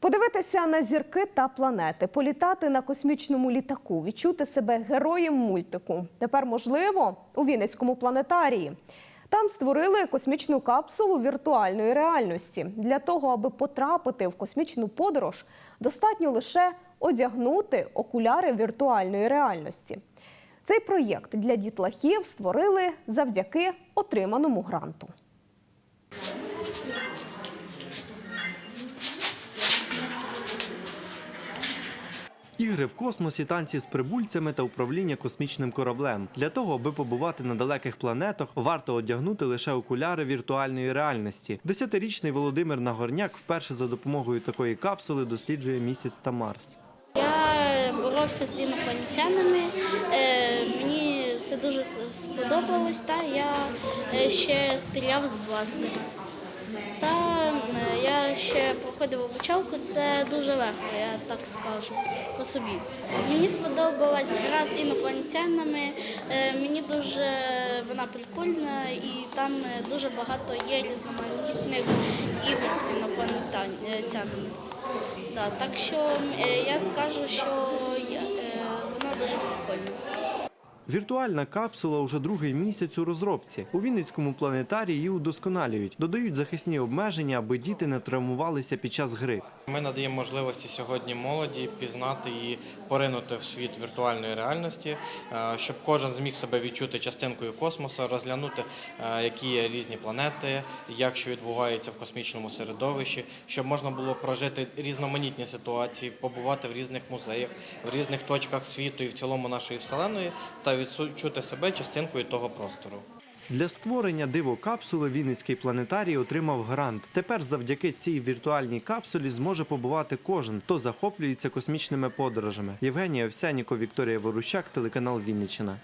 Подивитися на зірки та планети, політати на космічному літаку, відчути себе героєм мультику. Тепер можливо у Вінницькому планетарії. Там створили космічну капсулу віртуальної реальності. Для того, аби потрапити в космічну подорож, достатньо лише одягнути окуляри віртуальної реальності. Цей проєкт для дітлахів створили завдяки отриманому гранту. Ігри в космосі, танці з прибульцями та управління космічним кораблем. Для того, аби побувати на далеких планетах, варто одягнути лише окуляри віртуальної реальності. Десятирічний Володимир Нагорняк вперше за допомогою такої капсули досліджує місяць та Марс. Я боровся з інопланетянами. Е, Мені це дуже сподобалось. Та я е, ще стріляв з бластера. Та е, я ще проходив обучалку. Це дуже легко, я так скажу по собі. Мені сподобалась гра з інопланетянами. Е, Мені дуже вона прикольна і там е, дуже багато є різноманітних ігор з інопланетянами. Так що я скажу, що Віртуальна капсула уже другий місяць у розробці. У Вінницькому планетарії її удосконалюють, додають захисні обмеження, аби діти не травмувалися під час гри. Ми надаємо можливості сьогодні молоді пізнати і поринути в світ віртуальної реальності, е, щоб кожен зміг себе відчути частинкою космосу, розглянути, е, які є різні планети, як що відбувається в космічному середовищі, щоб можна було прожити різноманітні ситуації, побувати в різних музеях, в різних точках світу і в цілому нашої вселеної, та відчути себе частинкою того простору. Для створення диво-капсули Вінницький планетарій отримав грант. Тепер завдяки цій віртуальній капсулі зможе побувати кожен, хто захоплюється космічними подорожами. Євгенія Овсяніко, Вікторія Ворущак, телеканал Вінниччина.